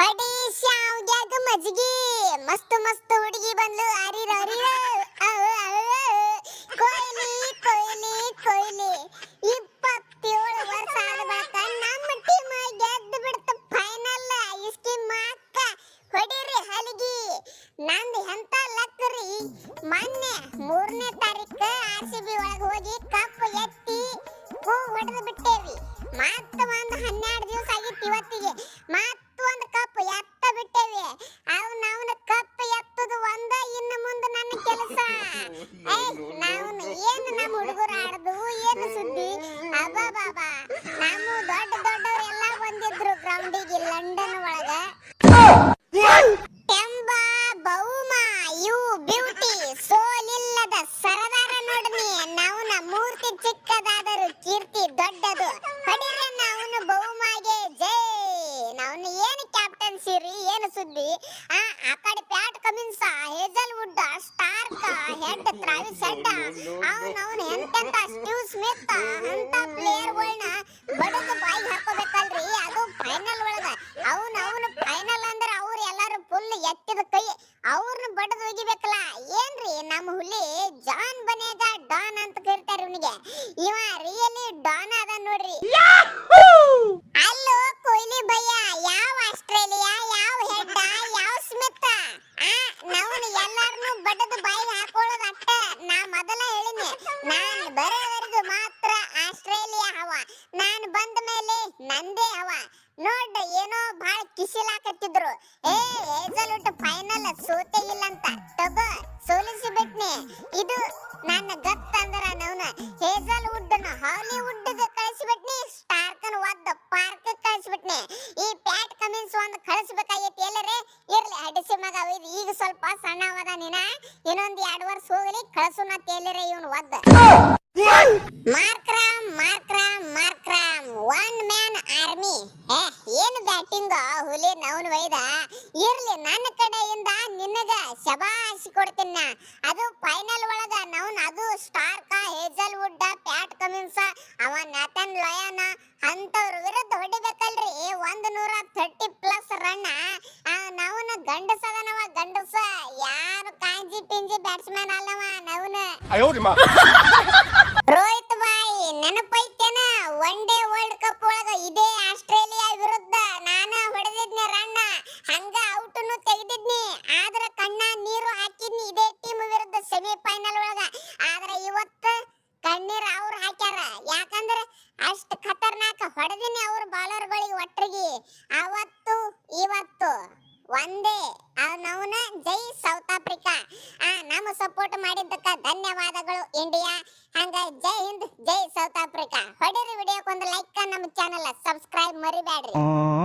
ಹೊಡಿ ಶಾವ್ಗ್ಯಾಗ ಮಜ್ಗಿ. ಮಸ್ತ್ ಮಸ್ತ್ ಹುಡುಗಿ ಬಂದ್ಲು. ಅರಿರ ಅರಿರ. ಕೊಯ್ಲಿ ಕೊಯ್ಲಿ ಕೊಯ್ಲಿ. ಇಪ್ಪತ್ತೇಳು ವರ್ಷ ಆದ ಬಳಿಕ ನಮ್ಮ ಟೀಮ್ ಗೆದ್ದು ಬಿಡ್ತು ಫೈನಲ್ ಇಸ್ಕಿ ಮಾಕ್ಕ ಹೊಡಿರಿ ಹಲಗಿ. ನಂದು ಎಂತ ಲಕ್ಕರಿ ಮೊನ್ನೆ ಮೂರನೇ ತಾರೀಕು ಆರ್ ಸಿ ಬಿ ಒಳಗೆ ಹೋಗಿ ಕಪ್ ಎತ್ತಿ ಹೂ ಹೊಡೆದು ಬಿಟ್ಟೇವಿ ಮತ್ತೆ ಒಂದು ಹನ್ನೆರಡು ದಿವಸ ಆಗಿತ್ತು ಇವತ್ತಿಗೆ. ಮತ್ತ ನಮ್ಮ ದೊಡ್ಡ ದೊಡ್ಡವರೆಲ್ಲ ಬಂದಿದ್ರು ಗ್ರೌಂಡಿಗೆ ಲಂಡನ್ ಒಳಗ. ಟೆಂಬ ಬೌಮ ಬ್ಯೂಟಿ, ಸೋಲಿಲ್ಲದ ಸರದಾರ ನೋಡ್ನಿ. ನಾವುನ ಮೂರ್ತಿ ಚಿಕ್ಕದಾದರೂ ಕೀರ್ತಿ ದೊಡ್ಡದು. ಹೊಡಿರೆ ಬೌಮಗೆ ಜೈ. ನಾವುನ ಏನು ಕ್ಯಾಪ್ಟನ್ಸಿ ರೀ, ಏನು ಸುದ್ದಿ? ಆ ಆ ಕಡೆ Pat Hazlewood Head Travis Head ಅವನ ಅವನ ಎಂತೆಂತ ಸ್ಟೀವ್ ಸ್ಮಿತ್ ಅಂತ ಪ್ಲೇಯರ್ಗಳನ್ನ ಬಡದು ಬಾಯಿ ಹಾಕೋಬೇಕಲ್ರಿ. ಅದು ಫೈನಲ್ ಒಳಗ. ಅವನ ಅವನ ಫೈನಲ್ ಅಂದ್ರೆ ಅವ್ರು ಎಲ್ಲಾರು ಫುಲ್ ಎತ್ತಿದ ಕೈ ಅವ್ರನ್ನ ಬಡದು ಒಗಿಬೇಕಲ್ಲ. ಏನ್ರಿ ನಮ್ಮ ಹುಲಿ? ಜಾನ್ ಬನೇಗ ಡಾನ್ ಅಂತ ಕರೀತಾರೆ ಇವನಿಗೆ. ಇವ ರಿಯಲಿ ಡಾನ್ ನಾನ್ ಬರೋವರೆಗೂ ಮಾತ್ರ ಆಸ್ಟ್ರೇಲಿಯಾ ಹವ. ನಾನು ಬಂದ ಮೇಲೆ ನಂದೇ ಹವ. ನೋಡ್, ಏನೋ ಬಹಳ ಕಿಸಿಲಾಕತ್ತಿದ್ರು. ಏ ಏಜಲುಟ್ ಫೈನಲ್ ಸೋತೆ ಇಲ್ಲ ಅಂತ ತಗೋ ಸೋಲಿಸಿ ಬಿಟ್ನಿ ಇದು ನನ್ನ ಗತ್ ಅಂದ್ರ ನವ್ನ ಹೇಜಲ್ವುಡ್ ಹಾಲಿವುಡ್ ಕಳಿಸಿಬಿಟ್ನಿ, ಸ್ಟಾರ್ಕನ್ ಒದ್ದ ಪಾರ್ಕ್ ಕಳಿಸ್ಬಿಟ್ನಿ. ಈ ಪ್ಯಾಟ್ ಕಮಿನ್ಸ್ ಒಂದು ಅಡಿಸಿ ಮಗ ಒಯ್ದು ಈಗ ಸ್ವಲ್ಪ ಸಣ್ಣವದ ನೀನ. ಇನ್ನೊಂದ್ ಎರಡು ವರ್ಷ ಹೋಗಲಿ, ಕಳ್ಸುನ ತೇಲರೆ ಇವನು ಒದ್ದ. Markram Markram Markram. One man army ಏನ್ ಬ್ಯಾಟಿಂಗ್ ಹುಲಿ ನವನ್ ಒಯ್ದ? ಇರ್ಲಿ ನನ್ನ ಕಡೆಯಿಂದ ನಿನಗ ಶಬಾಶ್ ಕೊಡ್ತೀನಿ. ಅದು ಫೈನಲ್ ಒಳಗ ನವನ್, ಅದು Starc Hazlewood Pat Cummins ಅವ ನತನ್ ಲಯನ ಅಂತವ್ರ ವಿರುದ್ಧ ಹೊಡಿಬೇಕಲ್ರಿ ಒಂದ್ ನೂರ ಥರ್ಟಿ ಪ್ಲಸ್ ರನ್ ನವನ ಅದನವ ಗಂಡಸ. ಯಾರು ಕಾಂಜಿ ಪಿಂಜಿ ಬ್ಯಾಟ್ಸ್ಮನ್ ಅಲ್ಲವ ನವನ. ರೋಹಿತ್ ಬಾಯಿ ನೆನಪೈತೇನ? ಒನ್ ಡೇ ವರ್ಲ್ಡ್ ಕಪ್ ಒಳಗ ಇದೇ ಆಸ್ಟ್ರೇಲಿಯಾ ವಿರುದ್ಧ ನಾನ ಹೊಡೆದಿದ್ನಿ ರಣ್ಣ. ಹಂಗ ಔಟ್ನು ತೆಗೆದಿದ್ನಿ. ಆದ್ರ ಕಣ್ಣ ನೀರು ಹಾಕಿದ್ನಿ ಇದೇ ಟೀಮ್ ವಿರುದ್ಧ ಸೆಮಿಫೈನಲ್ ಒಳಗ. ಆದ್ರ ಇವತ್ತು ಕಣ್ಣೀರ್ ಅವ್ರು ಹಾಕ್ಯಾರ. ಯಾಕಂದ್ರ ಅಷ್ಟ್ ಖತರ್ನಾಕ್ ಹೊಡೆದಿನಿ ಅವ್ರ ಬಾಲರ್ಗಳಿಗೆ ಒಟ್ಟರಿಗೆ ಅವತ್ತು ಇವತ್ತು. ಒಂದೇ. ಅವನವನ ಜೈ ಸೌತ್ ಆಫ್ರಿಕಾ. ಆ, ನಮ್ಮ ಸಪೋರ್ಟ್ ಮಾಡಿದ್ದಕ್ಕ ಧನ್ಯವಾದಗಳು, ಇಂಡಿಯಾ. ಹಂಗ ಜೈ ಹಿಂದ್, ಜೈ ಸೌತ್ ಆಫ್ರಿಕಾ. ಹೊಡಿರಿ ವಿಡಿಯೋಕ್ಕೊಂದು ಲೈಕ್ ನಮ್ಮ ಚಾನಲ್ ಸಬ್ಸ್ಕ್ರೈಬ್ ಮರಿಬೇಡ್ರಿ 哦。